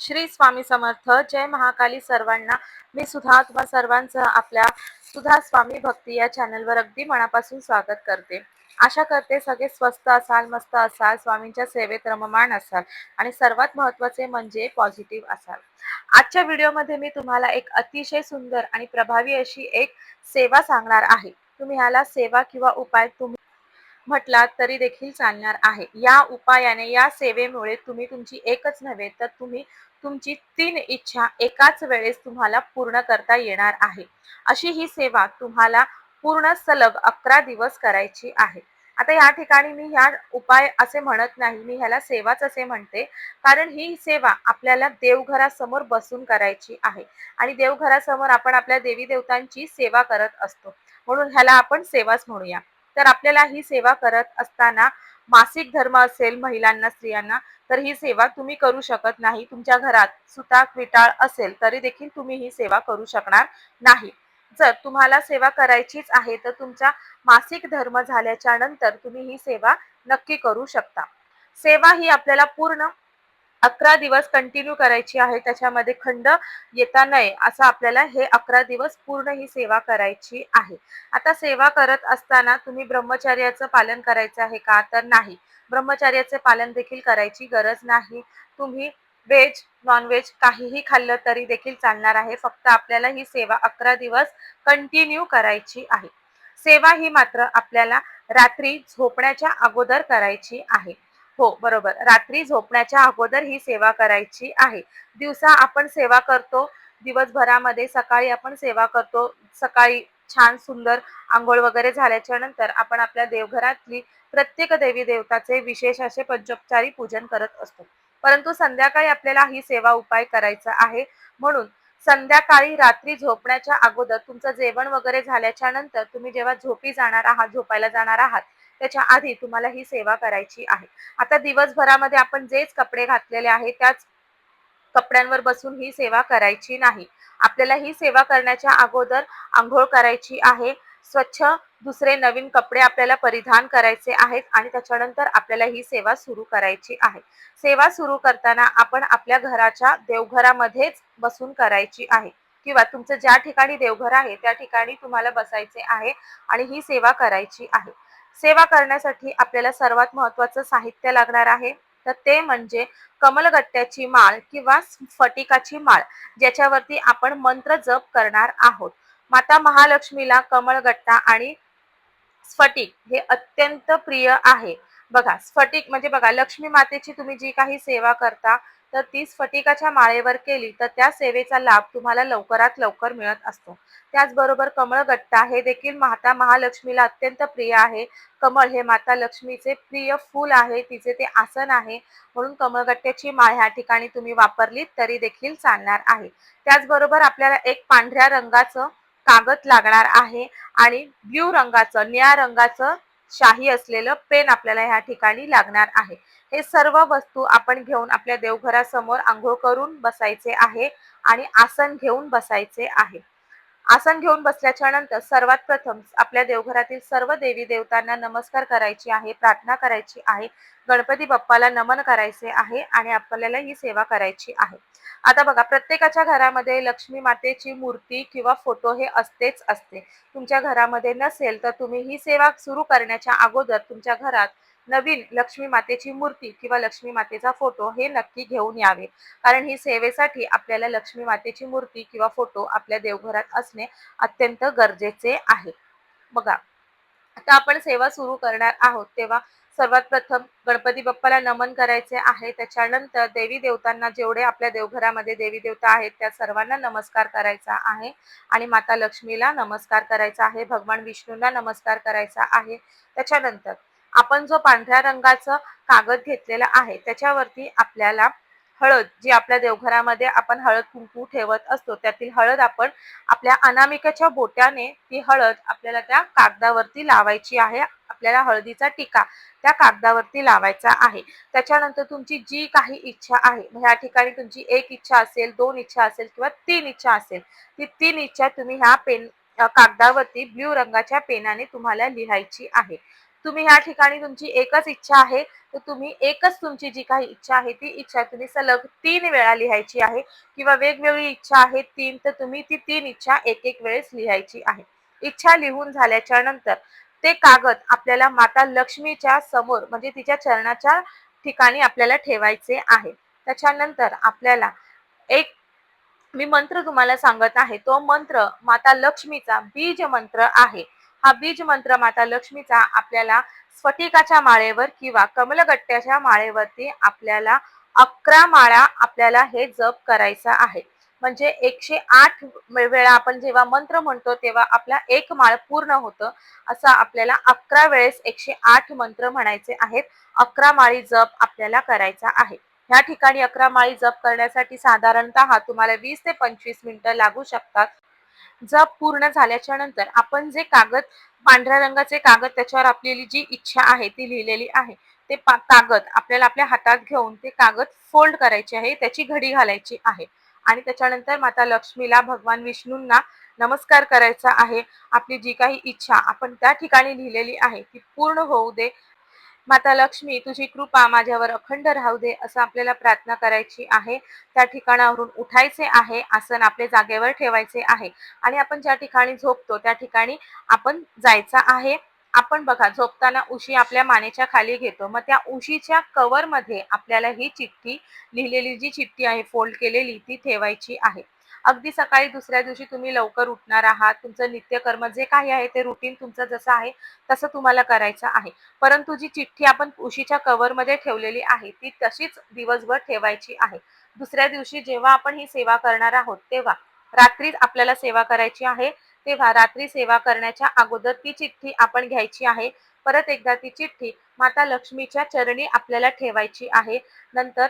श्री स्वामी समर्थ. जय महाकाली सर्वांना. मी सुधा तुम्हा सर्वांसह आपल्या सुधा स्वामी भक्ती या चॅनलवर अगदी मनापासून स्वागत करते. आशा करते सगळे स्वस्त असाल मस्त असाल स्वामींच्या सेवेत रममाण असाल आणि सर्वात महत्त्वाचे म्हणजे पॉझिटिव्ह असाल. आजच्या व्हिडिओमध्ये मी तुम्हाला एक अतिशय सुंदर आणि प्रभावी अशी एक सेवा सांगणार आहे. तुम्ही ह्याला सेवा किंवा उपाय तुम्ही म्हटलात तरी देखील चालणार आहे. या उपायाने या सेवेमुळे तुम्ही तुमची एकच नव्हे तर तुम्ही तुमची तीन इच्छा एकाच वेळेस तुम्हाला पूर्ण करता येणार आहे. अशी ही सेवा तुम्हाला पूर्ण सलग अकरा दिवस करायची आहे. आता या ठिकाणी मी ह्या उपाय असे म्हणत नाही मी ह्याला सेवाच असे म्हणते. कारण ही सेवा आपल्याला देवघरासमोर बसून करायची आहे. आणि देवघरासमोर आपण आपल्या देवी देवतांची सेवा करत असतो. म्हणून ह्याला आपण सेवाच म्हणूया. तर आपल्याला ही सेवा करत असताना मासिक धर्म असेल महिलांना स्त्रियांना तर ही सेवा तुम्ही करू शकत नाही. तुमच्या घरात सुताक विटाळ असेल तरी देखील तुम्ही ही सेवा करू शकणार नाही. जर तुम्हाला सेवा करायचीच आहे तर तुमचा मासिक धर्म झाल्याच्यानंतर तुम्ही ही सेवा नक्की करू शकता. सेवा ही आपल्याला पूर्ण अकरा दिवस कंटिन्यू करायची आहे त्याच्यामध्ये खंड येता नये असं आपल्याला हे अकरा दिवस पूर्ण ही सेवा करायची आहे. आता सेवा करत असताना तुम्ही ब्रह्मचर्याचं पालन करायचं आहे का? तर नाही. ब्रह्मचर्याचे पालन देखील करायची गरज नाही. तुम्ही व्हेज नॉनव्हेज काहीही खाल्लं तरी देखील चालणार आहे. फक्त आपल्याला ही सेवा अकरा दिवस कंटिन्यू करायची आहे. सेवा ही मात्र आपल्याला रात्री झोपण्याच्या अगोदर करायची आहे. हो बरोबर. रात्री झोपण्याच्या अगोदर ही सेवा करायची आहे. दिवसा आपण सेवा करतो दिवसभरामध्ये सकाळी आपण सेवा करतो सकाळी छान सुंदर आंघोळ वगैरे झाल्याच्यानंतर आपण आपल्या देवघरातली प्रत्येक देवी देवताचे विशेष असे पंचोपचारी पूजन करत असतो. परंतु संध्याकाळी आपल्याला ही सेवा उपाय करायचा आहे. म्हणून संध्याकाळी रात्री झोपण्याच्या अगोदर तुमचं जेवण वगैरे झाल्याच्यानंतर तुम्ही जेव्हा झोपी जाणार आहात झोपायला जाणार आहात त्याच्या आधी तुम्हाला ही सेवा करायची आहे. आता दिवसभरामध्ये आपण जेच कपडे घातलेले आहेत त्याच कपड्यांवर बसून ही सेवा करायची नाही. आपल्याला ही सेवा करण्याच्या अगोदर आंघोळ करायची आहे. स्वच्छ दुसरे नवीन कपडे आपल्याला परिधान करायचे आहेत आणि त्याच्यानंतर आपल्याला ही सेवा सुरू करायची आहे. सेवा सुरू करताना आपण आपल्या घराच्या देवघरामध्येच बसून करायची आहे. किंवा तुमचं ज्या ठिकाणी देवघर आहे त्या ठिकाणी तुम्हाला बसायचे आहे आणि ही सेवा करायची आहे. सेवा करण्यासाठी आपल्याला सर्वात महत्वाचं साहित्य लागणार आहे. तर ते म्हणजे कमलगट्ट्याची माळ किंवा स्फटिकाची माळ ज्याच्यावरती आपण मंत्र जप करणार आहोत. माता महालक्ष्मीला कमळगट्टा आणि स्फटिक हे अत्यंत प्रिय आहे. बघा स्फटिक म्हणजे बघा लक्ष्मी मातेची तुम्ही जी काही सेवा करता तर ती स्फटिकाच्या माळेवर केली तर त्या सेवेचा लाभ तुम्हाला लवकरात लवकर मिळत असतो. त्याचबरोबर कमळगट्टा हे देखील माता महालक्ष्मीला अत्यंत प्रिय आहे. कमळ हे माता लक्ष्मीचे प्रिय फूल आहे तिचे ते आसन आहे. म्हणून कमळगट्ट्याची माळ ह्या ठिकाणी तुम्ही वापरलीत तरी देखील चालणार आहे. त्याचबरोबर आपल्याला एक पांढऱ्या रंगाचं कागद लागणार आहे आणि ब्ल्यू रंगाचं निळ्या रंगाचं शाही असलेलं पेन आपल्याला ह्या ठिकाणी लागणार आहे. हे सर्व वस्तू आपण घेऊन आपल्या देवघरासमोर आंघोळ करून बसायचे आहे आणि आसन घेऊन बसायचे आहे. आसन घेऊन बसल्याच्या नंतर सर्वात प्रथम आपल्या देवघरातील सर्व देवी देवतांना नमस्कार करायची आहे प्रार्थना करायची आहे गणपती बाप्पाला नमन करायचे आहे आणि आपल्याला ही सेवा करायची आहे. आता बघा प्रत्येकाच्या घरामध्ये लक्ष्मी मातेची मूर्ती किंवा फोटो हे असतेच असते. तुमच्या घरामध्ये नसेल तर तुम्ही ही सेवा सुरू करण्याच्या अगोदर तुमच्या घरात नवीन लक्ष्मी मातेची मूर्ती किंवा लक्ष्मी मातेचा फोटो हे नक्की घेऊन यावे. कारण ही सेवेसाठी आपल्याला लक्ष्मी मातेची मूर्ती किंवा फोटो आपल्या देवघरात असणे अत्यंत गरजेचे आहे. बघा आता आपण सेवा सुरू करणार आहोत तेव्हा सर्वात प्रथम गणपती बाप्पाला नमन करायचे आहे. त्याच्यानंतर देवी देवतांना जेवढे आपल्या देवघरामध्ये देवी देवता आहेत त्या सर्वांना नमस्कार करायचा आहे. आणि माता लक्ष्मीला नमस्कार करायचा आहे भगवान विष्णूंना नमस्कार करायचा आहे. त्याच्यानंतर आपण जो पांढऱ्या रंगाचं कागद घेतलेला आहे त्याच्यावरती आपल्याला हळद जी आपल्या देवघरामध्ये आपण हळद कुंकू ठेवत असतो त्यातील हळद आपण आपल्या अनामिकाच्या बोट्याने ती हळद आपल्याला त्या कागदावरती लावायची आहे आपल्याला हळदीचा टीका त्या कागदावरती लावायचा आहे. त्याच्यानंतर तुमची जी काही इच्छा आहे ह्या ठिकाणी तुमची एक इच्छा असेल दोन इच्छा असेल किंवा तीन इच्छा असेल ती तीन इच्छा तुम्ही ह्या पेन कागदावरती ब्ल्यू रंगाच्या पेनाने तुम्हाला लिहायची आहे. तुम्ही ह्या ठिकाणी तुमची एकच इच्छा आहे तर तुम्ही एकच तुमची जी काही इच्छा आहे ती इच्छा तुम्ही सलग तीन वेळा लिहायची आहे किंवा वेगवेगळी इच्छा आहे तीन तर तुम्ही ती तीन इच्छा एक एक वेळेस लिहायची आहे. इच्छा लिहून झाल्याच्यानंतर ते कागद आपल्याला माता लक्ष्मीच्या समोर म्हणजे तिच्या चरणाच्या ठिकाणी आपल्याला ठेवायचे आहे. त्याच्यानंतर आपल्याला एक मी मंत्र तुम्हाला सांगत आहे तो मंत्र माता लक्ष्मीचा बीज मंत्र आहे. हा बीज मंत्र माता लक्ष्मीचा आपल्याला स्फटिकाच्या माळेवर किंवा कमलगट्ट्याच्या माळेवरती आपल्याला अकरा माळा आपल्याला हे जप करायचा आहे. म्हणजे एकशे आठ वेळा आपण जेव्हा मंत्र म्हणतो तेव्हा आपला एक माळ पूर्ण होतं. असं आपल्याला अकरा वेळेस एकशे आठ मंत्र म्हणायचे आहेत. अकरा माळी जप आपल्याला करायचा आहे. ह्या ठिकाणी अकरा माळी जप करण्यासाठी साधारणतः तुम्हाला वीस ते पंचवीस मिनिटं लागू शकतात. जप पूर्ण झाल्याच्यानंतर आपण जे कागद पांढऱ्या रंगाचे कागद त्याच्यावर आपलेली जी इच्छा आहे ती लिहिलेली आहे ते कागद आपल्याला आपल्या हातात घेऊन ते कागद फोल्ड करायचे आहे त्याची घडी घालायची आहे. आणि त्याच्यानंतर माता लक्ष्मीला भगवान विष्णूंना नमस्कार करायचा आहे. आपली जी काही इच्छा आपण त्या ठिकाणी लिहिलेली आहे ती पूर्ण होऊ दे. माता लक्ष्मी तुझी कृपा माझ्यावर अखंड राहू दे असं आपल्याला प्रार्थना करायची आहे. त्या ठिकाणावरून उठायचे आहे आसन आपले जागेवर ठेवायचे आहे. आणि आपण ज्या ठिकाणी झोपतो त्या ठिकाणी आपण जायचं आहे. आपण बघा झोपताना उशी आपल्या मानेच्या खाली घेतो. मग त्या उशीच्या कवर मध्ये आपल्याला ही चिठ्ठी लिहिलेली जी चिठ्ठी आहे फोल्ड केलेली ती ठेवायची आहे. अगदी सकाळी दुसऱ्या दिवशी तुम्ही लवकर उठणार आहात. तुमचं नित्यकर्म जे काही आहे ते रुटीन तुमचं जसं आहे तसं तुम्हाला करायचं आहे. परंतु जी चिठ्ठी आपण उशीच्या कव्हरमध्ये ठेवलेली आहे ती तशीच दिवसभर ठेवायची आहे. दुसऱ्या दिवशी जेव्हा आपण ही सेवा करणार आहोत तेव्हा रात्री आपल्याला सेवा करायची आहे तेव्हा रात्री सेवा करण्याच्या अगोदर ती चिठ्ठी आपण घ्यायची आहे. परत एकदा ती चिठ्ठी माता लक्ष्मीच्या चरणी आपल्याला ठेवायची आहे. नंतर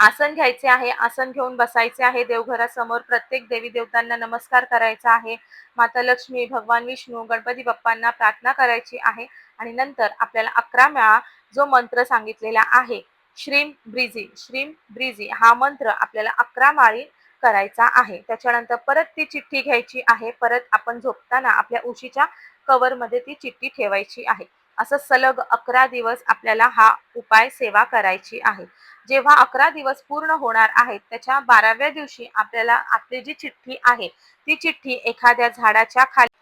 आसन घ्यायचे आहे आसन घेऊन बसायचे आहे देवघरासमोर प्रत्येक देवी देवतांना नमस्कार करायचा आहे. माता लक्ष्मी भगवान विष्णू गणपती बाप्पांना प्रार्थना करायची आहे. आणि नंतर आपल्याला अकरा वेळा जो मंत्र सांगितलेला आहे श्रीम ब्रिजी श्रीम ब्रिजी हा मंत्र आपल्याला अकरा माळी करायचा आहे. त्याच्यानंतर परत ती चिठ्ठी घ्यायची आहे. परत आपण झोपताना आपल्या उशीच्या कवरमध्ये ती चिठ्ठी ठेवायची आहे. असं सलग अकरा दिवस आपल्याला हा उपाय सेवा करायची आहे. जेव्हा अकरा दिवस पूर्ण होणार आहेत त्याच्या बाराव्या दिवशी आपल्याला आपली जी चिठ्ठी आहे ती चिठ्ठी एखाद्या झाडाच्या खाली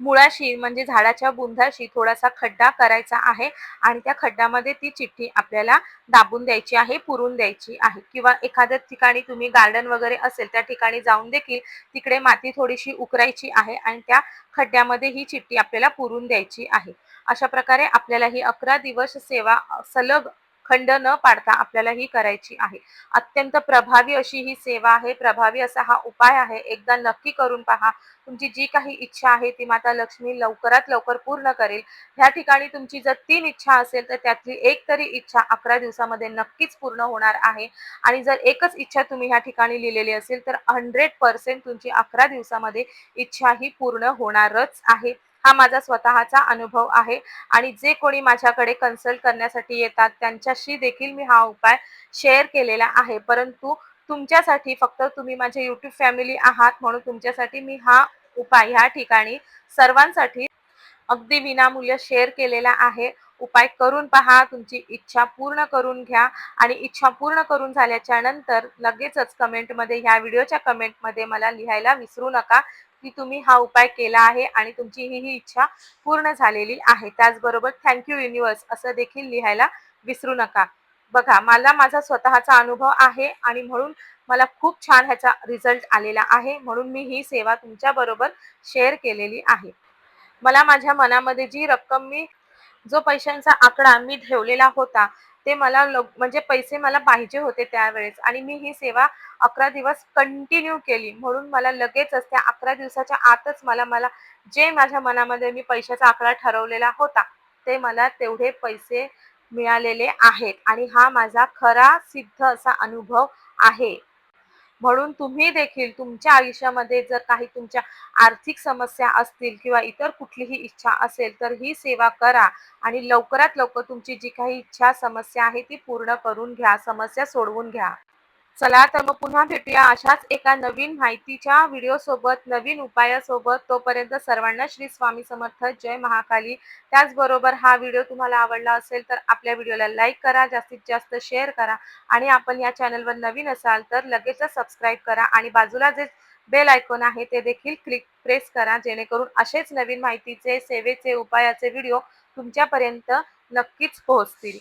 मुळाशी म्हणजे झाडाच्या बुंधाशी थोडासा खड्डा करायचा आहे आणि त्या खड्ड्यामध्ये ती चिठ्ठी आपल्याला दाबून द्यायची आहे पुरून द्यायची आहे. किंवा एखाद्या ठिकाणी तुम्ही गार्डन वगैरे असेल त्या ठिकाणी जाऊन देखील तिकडे माती थोडीशी उकरायची आहे आणि त्या खड्ड्यामध्ये ही चिठ्ठी आपल्याला पुरून द्यायची आहे. अशा प्रकारे आपल्याला ही अकरा दिवस सेवा सलग खंड न पाडता आपल्याला ही करायची आहे. अत्यंत प्रभावी अशी ही सेवा आहे. प्रभावी असा हा उपाय आहे. एकदा नक्की करून पहा. तुमची जी काही इच्छा आहे ती माता लक्ष्मी लवकरात लवकर पूर्ण करेल. ह्या ठिकाणी तुमची जर तीन इच्छा असेल तर त्यातली एक तरी इच्छा अकरा दिवसामध्ये नक्कीच पूर्ण होणार आहे. आणि जर एकच इच्छा तुम्ही ह्या ठिकाणी लिहिलेली असेल तर हंड्रेड पर्सेंट तुमची अकरा दिवसामध्ये इच्छा ही पूर्ण होणारच आहे. हा माझा स्वतःचा अनुभव आहे. आणि जे कोणी माझ्याकडे कन्सल्ट करण्यासाठी येतात त्यांच्याशी देखील मी हा उपाय शेअर केलेला आहे. परंतु तुमच्यासाठी फक्त तुम्ही माझे युट्यूब फॅमिली आहात म्हणून तुमच्यासाठी मी हा उपाय ह्या ठिकाणी सर्वांसाठी अगदी विनामूल्य शेअर केलेला आहे. उपाय करून पहा तुमची इच्छा पूर्ण करून घ्या. आणि इच्छा पूर्ण करून झाल्याच्यानंतर लगेचच कमेंटमध्ये ह्या व्हिडिओच्या कमेंटमध्ये मला लिहायला विसरू नका. की तुम्ही हा उपाय केला आहे आणि तुमची ही ही इच्छा पूर्ण झालेली आहे. त्याचबरोबर थँक्यू युनिवर्स असं देखील लिहायला विसरू नका. बघा मला माझा स्वतःचा अनुभव आहे आणि म्हणून मला खूप छान ह्याचा रिझल्ट आलेला आहे. म्हणून मी ही सेवा तुमच्या बरोबर शेअर केलेली आहे. मला माझ्या मनामध्ये जी रक्कम मी जो पैशांचा आकडा मी ठेवलेला होता ते मला म्हणजे पैसे मला पाहिजे होते त्यावेळेस. आणि मी ही सेवा अकरा दिवस कंटिन्यू केली. म्हणून मला लगेचच त्या अकरा दिवसाच्या आतच मला मला जे माझ्या मनामध्ये मी पैशाचा आकडा ठरवलेला होता ते मला तेवढे पैसे मिळालेले आहेत. आणि हा माझा खरा सिद्ध असा अनुभव आहे. म्हणून तुम्ही देखील तुमच्या आयुष्यामध्ये जर काही तुमच्या आर्थिक समस्या असतील किंवा इतर कुठलीही इच्छा असेल तर ही सेवा करा आणि लवकरात लवकर तुमची जी काही इच्छा समस्या आहे ती पूर्ण करून घ्या समस्या सोडवून घ्या. चला तर मग पुन्हा भेटूया अशाच एका नवीन माहितीच्या व्हिडिओ सोबत नवीन उपायासोबत. तोपर्यंत सर्वांना श्री स्वामी समर्थ. जय महाकाली. त्याचबरोबर हा व्हिडिओ तुम्हाला आवडला असेल तर आपल्या व्हिडिओला लाईक करा जास्तीत जास्त शेअर करा आणि आपण या चॅनलवर नवीन असाल तर लगेचच सबस्क्राईब करा आणि बाजूला जे बेल आयकॉन आहे ते देखील क्लिक प्रेस करा जेणेकरून असेच नवीन माहितीचे सेवेचे उपायाचे व्हिडिओ तुमच्यापर्यंत नक्कीच पोहोचतील.